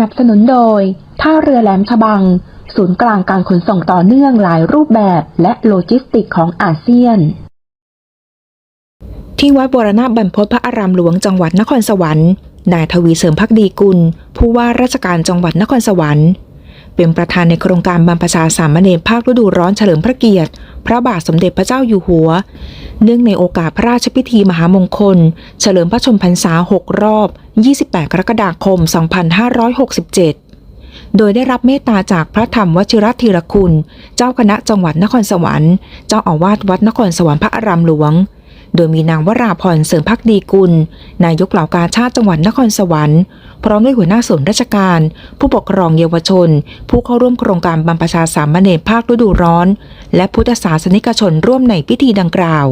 นับสนุนโดย ท่าเรือแหลมฉบัง ศูนย์กลางการขนส่งต่อเนื่องหลายรูปแบบและโลจิสติกของอาเซียน ที่วัดบรณบรรพตพระอารามหลวงจังหวัดนครสวรรค์นายทวีเสริมพักดีกุล ผู้ว่าราชการจังหวัดนครสวรรค์ เป็นประธานในโครงการบรรพชาสามเณรภาคฤดูร้อนเฉลิมพระเกียรติ พระบาทสมเด็จพระเจ้าอยู่หัว เนื่องในโอกาสพระราชพิธีมหามงคล เฉลิมพระชนมพรรษา 6 รอบ 28 กรกฎาคม 2567 โดยได้รับเมตตาจากพระธรรมวชิรธีรคุณ เจ้าคณะจังหวัดนครสวรรค์ เจ้าอาวาสวัดนครสวรรค์พระอารามหลวง โดยมีนางวราพรเสริมพักดีกุล นายกเหล่ากาชาติจังหวัดนครสวรรค์ พร้อมด้วยหัวหน้าส่วนราชการ ผู้ปกครองเยาวชน ผู้เข้าร่วมโครงการบรรพชาสามเณรภาคฤดูร้อน และพุทธศาสนิกชนร่วมในพิธีดังกล่าว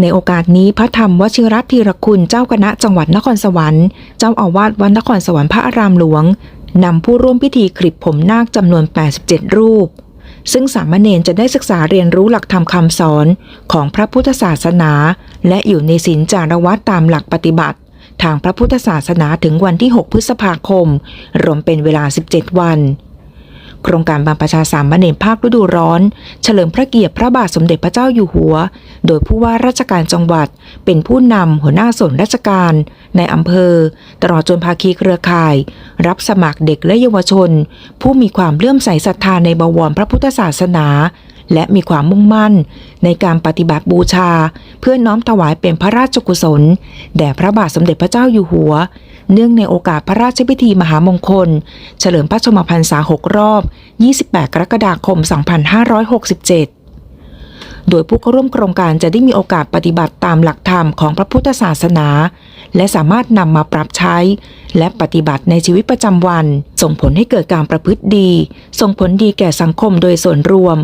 ในโอกาสนี้พระธรรมวชิรธีรคุณเจ้าคณะจังหวัดนครสวรรค์ เจ้าอาวาสวัดนครสวรรค์พระอารามหลวงนำผู้ร่วมพิธีคลิปผมนาคจำนวน 87 รูป ซึ่งสามเณรจะได้ศึกษาเรียนรู้หลักธรรมคำสอนของพระพุทธศาสนา และอยู่ในศีลจารวัตตามหลักปฏิบัติ ทางพระพุทธศาสนาถึงวันที่ 6 พฤษภาคม รวมเป็นเวลา 17 วัน โครงการบรระชาสามเณรภาคฤดูร้อน เฉลิมพระเกียรติพระบาทสมเด็จพระเจ้าอยู่หัว โดยผู้ว่าราชการจังหวัด เป็นผู้นำหัวหน้าส่วนราชการ ในอำเภอ ตลอดจนภาคีเครือข่าย รับสมัครเด็กและเยาวชน ผู้มีความเลื่อมใสศรัทธาในบวรพระพุทธศาสนา และมีความมุ่งมั่น ในการปฏิบัติบูชา เพื่อน้อมถวายเป็นพระราชกุศล แด่พระบาทสมเด็จพระเจ้าอยู่หัว เนื่องในโอกาสพระราชพิธีมหามงคล เฉลิมพระชนมพรรษา 6 รอบ 28 กรกฎาคม 2567 โดยผู้เข้าร่วมโครงการจะได้มีโอกาสปฏิบัติตามหลักธรรมของพระพุทธศาสนา และสามารถนำมาปรับใช้ และปฏิบัติในชีวิตประจำวัน ส่งผลให้เกิดการประพฤติดี ส่งผลดีแก่สังคมโดยส่วนรวม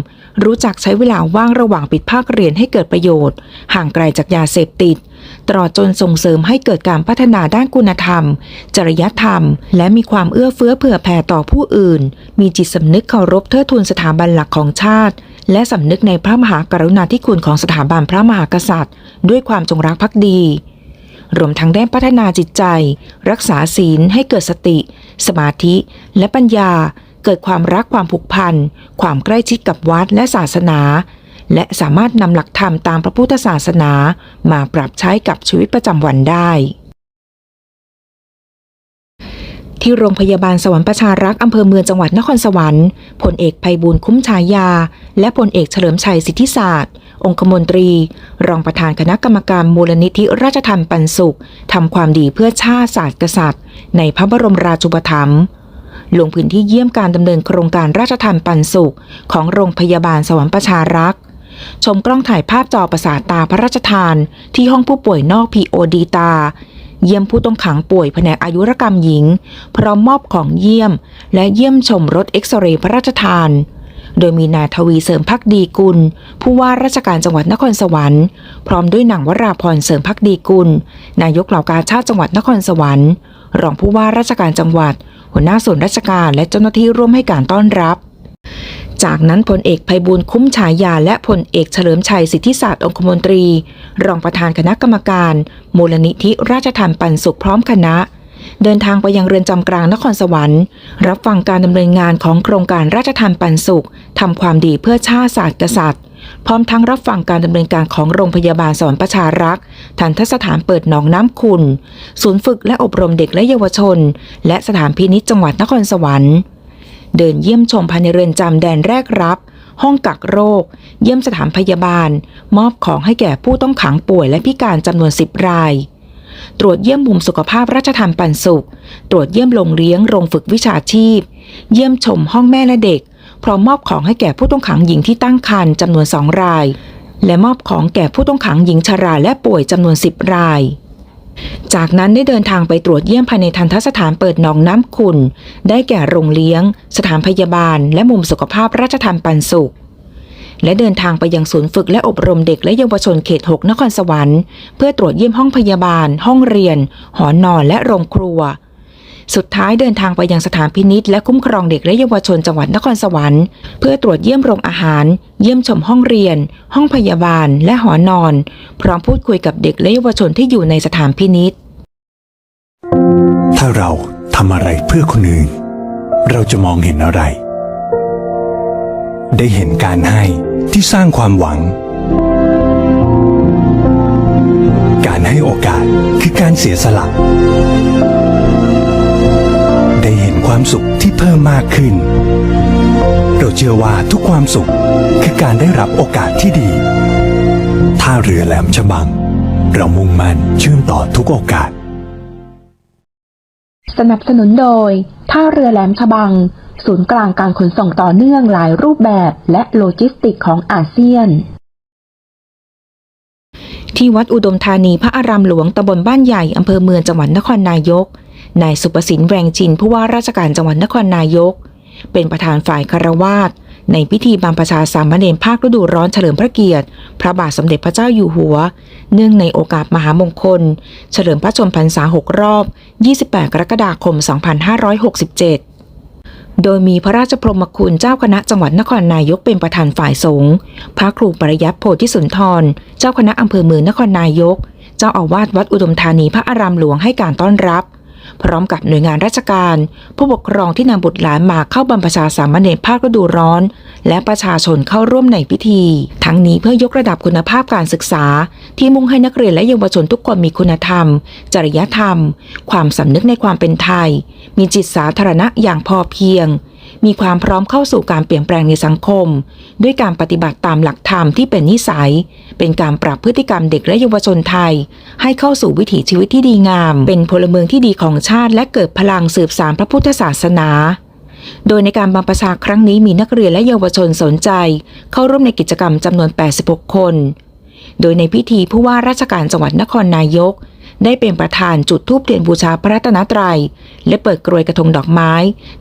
รู้จักใช้เวลาว่างระหว่างปิดภาคเรียนให้เกิดประโยชน์ ห่างไกลจากยาเสพติดตลอดจนส่งเสริมให้เกิดการพัฒนาด้านคุณธรรม จริยธรรม และมีความเอื้อเฟื้อเผื่อแผ่ต่อผู้อื่น มีจิตสำนึกเคารพเทิดทูนสถาบันหลักของชาติ และสำนึกในพระมหากรุณาธิคุณของสถาบันพระมหากษัตริย์ ด้วยความจงรักภักดี รวมทั้งได้พัฒนาจิตใจ รักษาศีลให้เกิดสติ สมาธิ และปัญญา เกิดความรักความผูกพัน ความใกล้ชิดกับวัดและศาสนา และสามารถนำหลักธรรมตามพระพุทธศาสนา มาปรับใช้กับชีวิตประจำวันได้ ที่โรงพยาบาลสวรรค์ประชารักษ์อำเภอเมืองจังหวัดนครสวรรค์พลเอกภัยบูลคุ้มฉายา และพลเอกเฉลิมชัยสิทธิศาสตร์ องคมนตรี รองประธานคณะกรรมการมูลนิธิราชธรรมปันสุขทำความดีเพื่อชาติศาสตร์กษัตริย์ ในพระบรมราชูปถัมภ์ลงพื้นที่เยี่ยมการดำเนินโครงการราชธรรมปันสุข ของโรงพยาบาลสวรรค์ประชารักษ์ชมกล้องถ่ายภาพจอประสาทตาพระราชทาน ที่ห้องผู้ป่วยนอก POD ตา เยี่ยมผู้ต้องขังป่วยแผนกอายุรกรรมหญิง พร้อมมอบของเยี่ยม และเยี่ยมชมรถเอ็กซเรย์พระราชทาน โดยมีนายทวีเสริมพักดีกุล ผู้ว่าราชการจังหวัดนครสวรรค์ พร้อมด้วยนางวราพรเสริมพักดีกุล นายกเหล่ากาชาติจังหวัดนครสวรรค์ รองผู้ว่าราชการจังหวัด หัวหน้าส่วนราชการและเจ้าหน้าที่ร่วมให้การต้อนรับจากนั้นพลเอกภัยบูลคุ้มฉายาและพลเอกเฉลิมชัยสิทธิศาสตร์องคมนตรี รองประธานคณะกรรมการ มูลนิธิราชธรรมปันสุขพร้อมคณะ เดินทางไปยังเรือนจำกลางนครสวรรค์ รับฟังการดำเนินงานของโครงการราชธรรมปันสุขทำความดีเพื่อชาติศาสตร์กษัตริย์ พร้อมทั้งรับฟังการดำเนินการของโรงพยาบาลสอนประชารักษ์ทันทสถานเปิดหนองน้ำขุนศูนย์ฝึกและอบรมเด็กและเยาวชน และสถานพินิจจังหวัดนครสวรรค์ เดินเยี่ยมชมภายในเรือนจำแดนแรกรับ ห้องกักโรค เยี่ยมสถานพยาบาล มอบของให้แก่ผู้ต้องขังป่วยและพิการจำนวน 10 ราย ตรวจเยี่ยมมุมสุขภาพราชธรรมปันสุข ตรวจเยี่ยมโรงเลี้ยงโรงฝึกวิชาชีพ เยี่ยมชมห้องแม่และเด็ก พร้อมมอบของให้แก่ผู้ต้องขังหญิงที่ตั้งครรภ์จำนวนสองราย และมอบของแก่ผู้ต้องขังหญิงชราและป่วยจำนวน 10 ราย จากนั้นได้เดินทางไปตรวจเยี่ยมภายในทันทสถานเปิดหนองน้ำขุนได้แก่โรงเลี้ยง สถานพยาบาล และมุมสุขภาพราชทันปันสุข และเดินทางไปยังศูนย์ฝึกและอบรมเด็กและเยาวชนเขต 6 นครสวรรค์ เพื่อตรวจเยี่ยมห้องพยาบาล ห้องเรียน หอนอนและโรงครัว สุดท้ายเดินทางไปยังสถานพินิษและคุ้มครองเด็กและเยาวชนจังหวัดนครสวรรค์เพื่อตรวจเยี่ยมโรงอาหาร เยี่ยมชมห้องเรียน ห้องพยาบาล และหอนอน พร้อมพูดคุยกับเด็กและเยาวชนที่อยู่ในสถานพินิษถ้าเราทำอะไรเพื่อคนอื่น เราจะมองเห็นอะไร ได้เห็นการให้ที่สร้างความหวัง การให้โอกาสคือการเสียสละ ได้เห็นความสุขที่เพิ่มมากขึ้น เราเชื่อว่าทุกความสุขคือการได้รับโอกาสที่ดีท่าเรือแหลมฉบัง เรามุ่งมั่นเชื่อมต่อทุกโอกาส สนับสนุนโดย ท่าเรือแหลมฉบัง ศูนย์กลางการขนส่งต่อเนื่องหลายรูปแบบและโลจิสติกของอาเซียนที่วัดอุดมธานีพระอารามหลวงตำบลบ้านใหญ่อำเภอเมืองจังหวัดนครนายก นายสุประสินแวงจินผู้ว่าราชการจังหวัดนครนายก เป็นประธานฝ่ายคารวาสในพิธีบรรพชาสามเณรภาคฤดูร้อนเฉลิมพระเกียรติ พระบาทสมเด็จพระเจ้าอยู่หัว เนื่องในโอกาสมหามงคล เฉลิมพระชนมพรรษา 6 รอบ 28 กรกฎาคม 2567โดยมีพระราชพรหมคุณเจ้าคณะจังหวัดนครนายกเป็นประธานฝ่ายสงฆ์ พระครูปริยัติโพธิสุนทร เจ้าคณะอำเภอเมืองนครนายก เจ้าอาวาสวัดอุดมธานีพระอารามหลวงให้การต้อนรับ พร้อมกับหน่วยงานราชการ ผู้ปกครองที่นำบุตรหลานมาเข้าบรรพชาสามเณรภาคฤดูร้อน และประชาชนเข้าร่วมในพิธี ทั้งนี้เพื่อยกระดับคุณภาพการศึกษา ที่มุ่งให้นักเรียนและเยาวชนทุกคนมีคุณธรรม จริยธรรม ความสำนึกในความเป็นไทย มีจิตสาธารณะอย่างพอเพียง มีความพร้อมเข้าสู่การเปลี่ยนแปลงในสังคม ด้วยการปฏิบัติตามหลักธรรมที่เป็นนิสัย เป็นการปรับพฤติกรรมเด็กและเยาวชนไทย ให้เข้าสู่วิถีชีวิตที่ดีงาม เป็นพลเมืองที่ดีของชาติ และเกิดพลังสืบสานพระพุทธศาสนา โดยในการบรรพชาครั้งนี้มีนักเรียนและเยาวชนสนใจ เข้าร่วมในกิจกรรมจำนวน 86 คน โดยในพิธีผู้ว่าราชการจังหวัดนครนายก ได้เป็นประธานจุดธูปเทียนบูชาพระรัตนตรัย และเปิดกรวยกระทงดอกไม้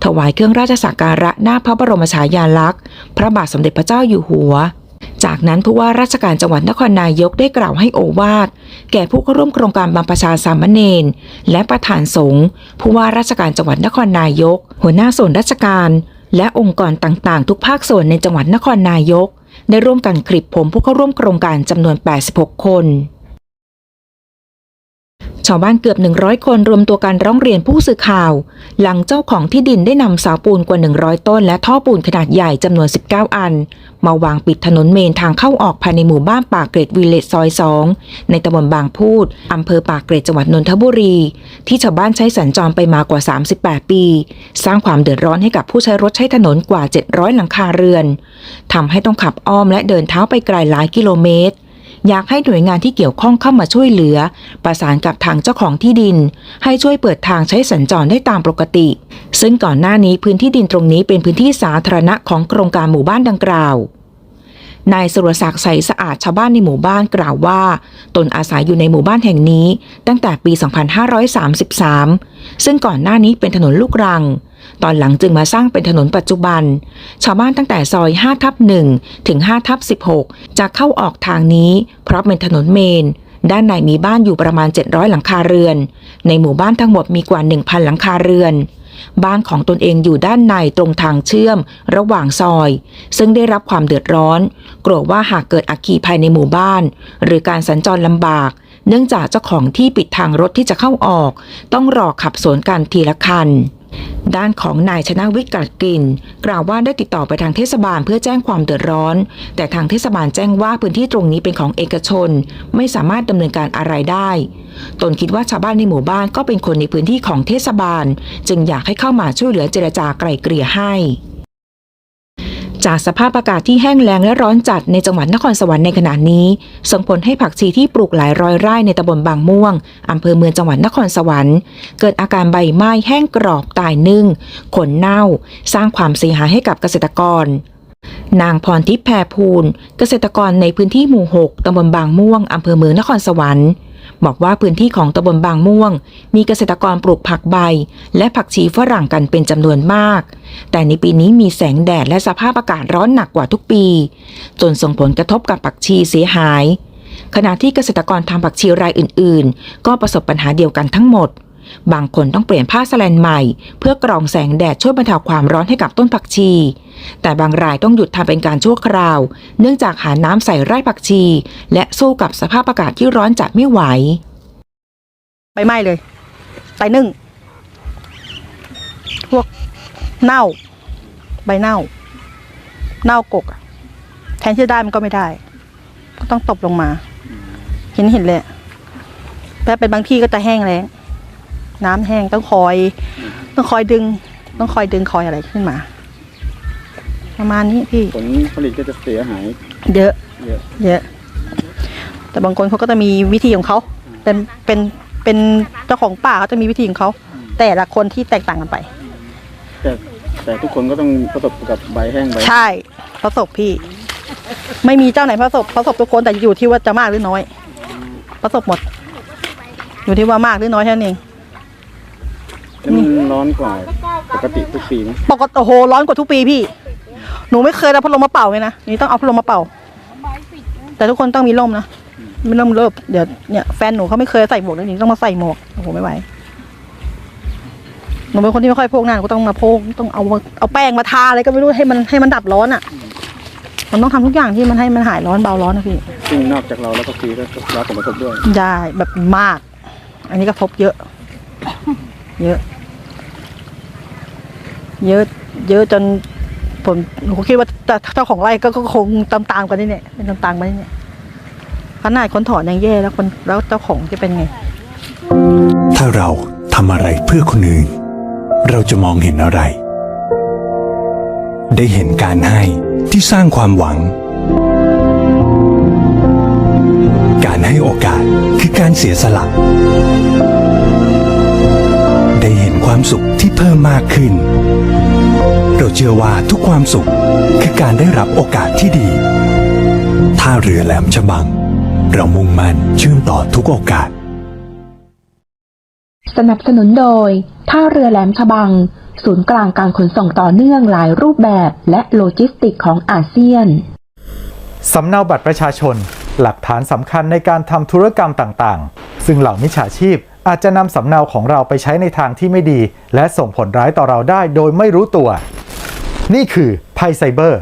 ถวายเครื่องราชสักการะหน้าพระบรมฉายาลักษณ์ พระบาทสมเด็จพระเจ้าอยู่หัว จากนั้นผู้ว่าราชการจังหวัดนครนายกได้กล่าวให้โอวาทแก่ผู้เข้าร่วมโครงการบรรพชาสามเณรและประธานสงฆ์ผู้ว่าราชการจังหวัดนครนายก หัวหน้าส่วนราชการ และองค์กรต่างๆ ทุกภาคส่วนในจังหวัดนครนายก ได้ร่วมกันคลิปผมผู้เข้าร่วมโครงการจำนวน 86 คน ชาวบ้านเกือบ 100 คนรวมตัวกันร้องเรียนผู้สื่อข่าว หลังเจ้าของที่ดินได้นำเสาปูนกว่า 100 ต้น และท่อปูนขนาดใหญ่จำนวน 19 อัน มาวางปิดถนนเมนทางเข้าออกภายในหมู่บ้านปากเกร็ดวิเลจซอย 2 ในตำบลบางพูดอำเภอปากเกร็ดจังหวัดนนทบุรี ที่ชาวบ้านใช้สัญจรไปมากว่า 38 ปี สร้างความเดือดร้อนให้กับผู้ใช้รถใช้ถนนกว่า 700 หลังคาเรือนทำให้ต้องขับอ้อมและเดินเท้าไปไกลหลายกิโลเมตร อยากให้หน่วยงานที่เกี่ยวข้องเข้ามาช่วยเหลือ ประสานกับทางเจ้าของที่ดิน ให้ช่วยเปิดทางใช้สัญจรได้ตามปกติ ซึ่งก่อนหน้านี้พื้นที่ดินตรงนี้เป็นพื้นที่สาธารณะของโครงการหมู่บ้านดังกล่าวนายสุรศักดิ์ใสสะอาดชาวบ้านในหมู่บ้านกล่าวว่า ตนอาศัยอยู่ในหมู่บ้านแห่งนี้ ตั้งแต่ปี 2533 ซึ่งก่อนหน้านี้เป็นถนนลูกรัง ตอนหลังจึงมาสร้างเป็นถนนปัจจุบัน ชาวบ้านตั้งแต่ซอย5ทับ1ถึง5ทับ16 จะเข้าออกทางนี้ เพราะเป็นถนนเมน ด้านในมีบ้านอยู่ประมาณ 700 หลังคาเรือน ในหมู่บ้านทั้งหมดมีกว่า 1,000 หลังคาเรือนบ้านของตนเองอยู่ด้านในตรงทางเชื่อมระหว่างซอย ซึ่งได้รับความเดือดร้อน กลัวว่าหากเกิดอัคคีภัยในหมู่บ้าน หรือการสัญจรลำบาก เนื่องจากเจ้าของที่ปิดทางรถที่จะเข้าออก ต้องรอขับสวนกันทีละคัน ด้านของนายชนะวิกัดกลิน กล่าวว่าได้ติดต่อไปทางเทศบาลเพื่อแจ้งความเดือดร้อน แต่ทางเทศบาลแจ้งว่าพื้นที่ตรงนี้เป็นของเอกชน ไม่สามารถดำเนินการอะไรได้ ตนคิดว่าชาวบ้านในหมู่บ้านก็เป็นคนในพื้นที่ของเทศบาล จึงอยากให้เข้ามาช่วยเหลือเจรจาไกล่เกลี่ยให้ จากสภาพอากาศที่แห้งแล้งและร้อนจัดในจังหวัดนครสวรรค์ในขณะนี้ ส่งผลให้ผักชีที่ปลูกหลายร้อยไร่ในตำบลบางม่วงอำเภอเมืองจังหวัดนครสวรรค์ เกิดอาการใบไหม้แห้งกรอบตายนึ่ง ขนเน่า สร้างความเสียหายให้กับเกษตรกรนางพรทิพย์แพรภูลเกษตรกรในพื้นที่หมู่ 6 ตำบลบางม่วง อำเภอเมืองนครสวรรค์ บอกว่าพื้นที่ของตำบลบางม่วง มีเกษตรกรปลูกผักใบ และผักชีฝรั่งกันเป็นจำนวนมาก แต่ในปีนี้มีแสงแดดและสภาพอากาศร้อนหนักกว่าทุกปี จนส่งผลกระทบกับผักชีเสียหาย ขณะที่เกษตรกรทำผักชีรายอื่น ๆ ก็ประสบปัญหาเดียวกันทั้งหมด บางคนต้องเปลี่ยนผ้าสแลนใหม่ เพื่อกรองแสงแดดช่วยบรรเทาความร้อนให้กับต้นผักชี แต่บางรายต้องหยุดทำเป็นการชั่วคราว เนื่องจากหาน้ำใส่ไร่ผักชี และสู้กับสภาพอากาศที่ร้อนจัดไม่ไหวใบไหม้เลยใบนึ่ง พวกเน่า ใบเน่า เน่ากกแทนที่จะได้มันก็ไม่ได้ ก็ต้องตบลงมา เห็นเห็นเลยแต่เป็นบางที่ก็จะแห้งแล้ง น้ำแห้งต้องคอย ต้องคอยดึง ต้องคอยดึงคอยอะไรขึ้นมา ประมาณนี้พี่ผลผลิตก็จะเสียหาย เยอะ เยอะเยอะ แต่บางคนเขาก็จะมีวิธีของเขาเป็นเป็นเป็นเจ้าของป่าเขาจะมีวิธีของเขาแต่ละคนที่แตกต่างกันไป แต่แต่ทุกคนก็ต้องประสบกับใบแห้งใบใช่ประสบพี่ ไม่มีเจ้าไหนประสบประสบทุกคนแต่อยู่ที่ว่าจะมากหรือน้อย ประสบหมด อยู่ที่ว่ามากหรือน้อยแค่นั้นเอง แล้วมันร้อนกว่าปกติทุกปีไหมปกติโอ้โหร้อนกว่าทุกปีพี่ หนูไม่เคยเอาพัดลมมาเป่าเลยนะนี่ต้องเอาพัดลมมาเป่า แต่ทุกคนต้องมีร่มนะไม่ร่มเลิบเดี๋ยวเนี่ยแฟนหนูเขาไม่เคยใส่หมวกเลยนี่ต้องมาใส่หมวกโอ้โหไม่ไหวหนูเป็นคนที่ไม่ค่อยพกหน้าหนูก็ต้องมาพกต้องเอาเอาแป้งมาทาอะไรก็ไม่รู้ให้มันให้มันดับร้อนอะ มันต้องทำทุกอย่างที่มันให้มันหายร้อนเบาร้อนนะพี่ซึ่งนอกจากเราแล้วก็ปีก็รับผลกระทบด้วยได้แบบมาก อันนี้ก็พบเยอะ เยอะ เยอะ เยอะจนผมหนูก็คิดว่าเจ้าของไร่ก็คงตามตามๆกันนี่เนี่ยเป็นตามตามๆกันนี่เนี่ยขนาดคนถอนยังแย่แล้วคนแล้วเจ้าของจะเป็นไง ถ้าเราทำอะไรเพื่อคนอื่น เราจะมองเห็นอะไร ได้เห็นการให้ที่สร้างความหวัง การให้โอกาสคือการเสียสละ ความสุขที่เพิ่มมากขึ้น เราเชื่อว่าทุกความสุขคือการได้รับโอกาสที่ดีท่าเรือแหลมฉบัง เรามุ่งมั่นเชื่อมต่อทุกโอกาส สนับสนุนโดย ท่าเรือแหลมฉบัง ศูนย์กลางการขนส่งต่อเนื่องหลายรูปแบบและโลจิสติกของอาเซียน สำเนาบัตรประชาชน หลักฐานสำคัญในการทำธุรกรรมต่างๆ ซึ่งเหล่ามิจฉาชีพ อาจจะนำสำเนาของเราไปใช้ในทางที่ไม่ดี และส่งผลร้ายต่อเราได้โดยไม่รู้ตัว นี่คือภัยไซเบอร์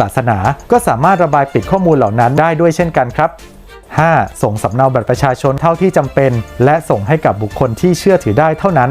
ศาสนา ก็สามารถระบายปิดข้อมูลเหล่านั้นได้ด้วยเช่นกันครับ 5. ส่งสำเนาบัตรประชาชนเท่าที่จำเป็น และส่งให้กับบุคคลที่เชื่อถือได้เท่านั้น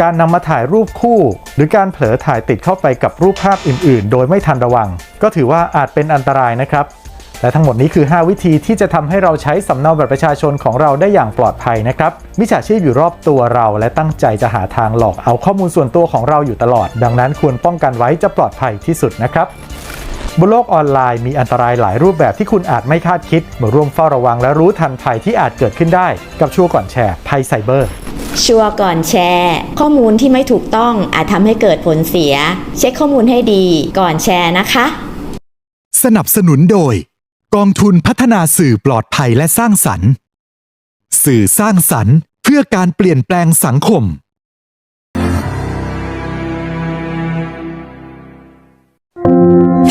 การนำมาถ่ายรูปคู่ หรือการเผลอถ่ายติดเข้าไปกับรูปภาพอื่น ๆ โดยไม่ทันระวัง ก็ถือว่าอาจเป็นอันตรายนะครับและทั้งหมดนี้คือ 5 วิธีที่จะทำให้เราใช้สำเนาบัตรประชาชนของเราได้อย่างปลอดภัยนะครับ มิจฉาชีพอยู่รอบตัวเราและตั้งใจจะหาทางหลอกเอาข้อมูลส่วนตัวของเราอยู่ตลอด ดังนั้นควรป้องกันไว้จะปลอดภัยที่สุดนะครับ บนโลกออนไลน์มีอันตรายหลายรูปแบบที่คุณอาจไม่คาดคิด มาร่วมเฝ้าระวังและรู้ทันภัยที่อาจเกิดขึ้นได้ กับชัวร์ก่อนแชร์ภัยไซเบอร์ ชัวร์ก่อนแชร์ ข้อมูลที่ไม่ถูกต้องอาจทำให้เกิดผลเสีย เช็คข้อมูลให้ดีก่อนแชร์นะคะ สนับสนุนโดย กองทุนพัฒนาสื่อปลอดภัยและสร้างสรรค์ สื่อสร้างสรรค์ เพื่อการเปลี่ยนแปลงสังคม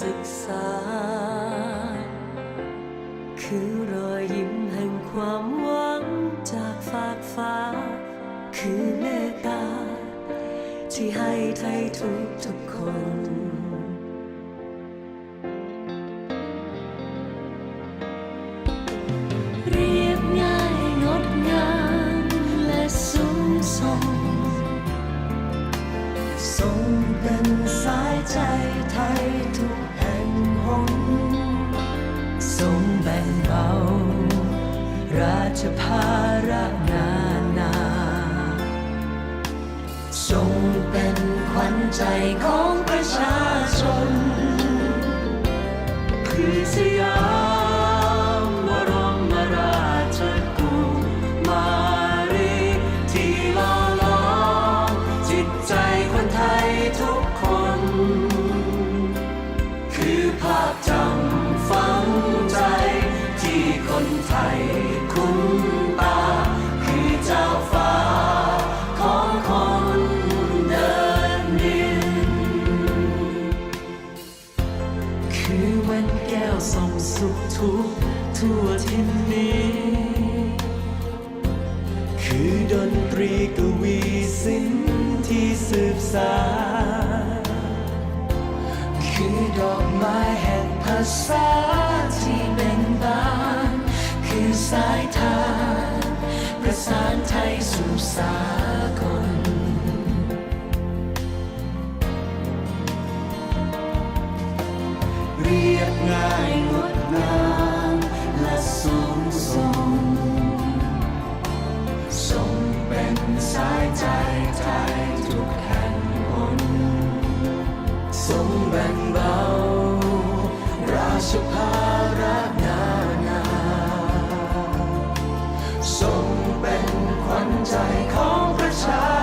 ศึกษา คือรอยยิ้มแห่งความหวังจากฟากฟ้า คือเมตตา ที่ให้ไทยทุกทุกๆคน จงเป็นขวัญใจของประชาชนคือสยาม 唱